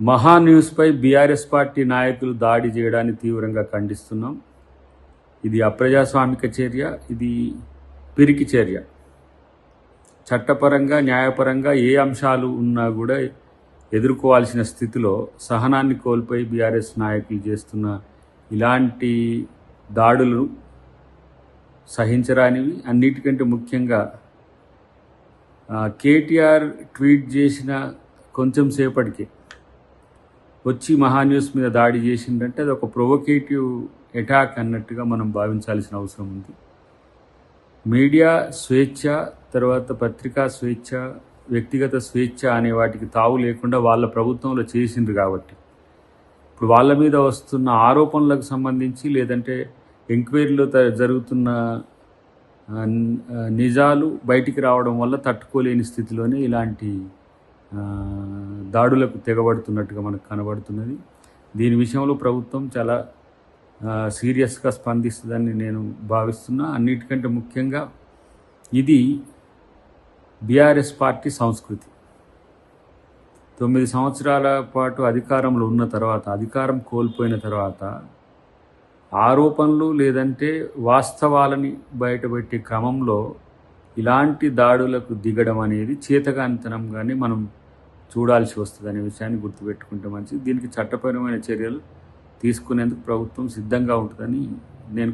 మహా న్యూస్పై BRS party నాయకులు దాడి చేయడాన్ని తీవ్రంగా ఖండిస్తున్నాం. ఇది అప్రజాస్వామిక చర్య ఇది పిరికి చర్య. చట్టపరంగా న్యాయపరంగా ఏ అంశాలు ఉన్నా కూడా ఎదుర్కోవాల్సిన స్థితిలో సహనాన్ని కోల్పోయి బీఆర్ఎస్ నాయకులు చేస్తున్న ఇలాంటి దాడులు సహించరానివి. అన్నిటికంటే ముఖ్యంగా కేటీఆర్ ట్వీట్ చేసిన కొంచెం సేపటికి వచ్చి మహాన్యూస్ మీద దాడి చేసిందంటే అది ఒక ప్రొవోకేటివ్ అటాక్ అన్నట్టుగా మనం భావించాల్సిన అవసరం ఉంది. మీడియా స్వేచ్ఛ తర్వాత పత్రికా స్వేచ్ఛ వ్యక్తిగత స్వేచ్ఛ అనే వాటికి తావు లేకుండా వాళ్ళ ప్రభుత్వంలో చేసింది కాబట్టి. ఇప్పుడు వాళ్ళ మీద వస్తున్న ఆరోపణలకు సంబంధించి లేదంటే ఎంక్వైరీలో జరుగుతున్న నిజాలు బయటికి రావడం వల్ల తట్టుకోలేని స్థితిలోనే ఇలాంటి దాడులకు తెగబడుతున్నట్టుగా మనకు కనబడుతున్నది. దీని విషయంలో ప్రభుత్వం చాలా సీరియస్గా స్పందిస్తుందని నేను భావిస్తున్నా. అన్నిటికంటే ముఖ్యంగా ఇది బీఆర్ఎస్ పార్టీ సంస్కృతి. తొమ్మిది సంవత్సరాల పాటు అధికారంలో ఉన్న తర్వాత అధికారం కోల్పోయిన తర్వాత ఆరోపణలు లేదంటే వాస్తవాలని బయటపెట్టే క్రమంలో ఇలాంటి దాడులకు దిగడం అనేది చేతగానితనంగానే మనం చూడాల్సి వస్తుంది అనే విషయాన్ని గుర్తుపెట్టుకుంటే మంచిది. దీనికి చట్టపరమైన చర్యలు తీసుకునేందుకు ప్రభుత్వం సిద్ధంగా ఉంటుందని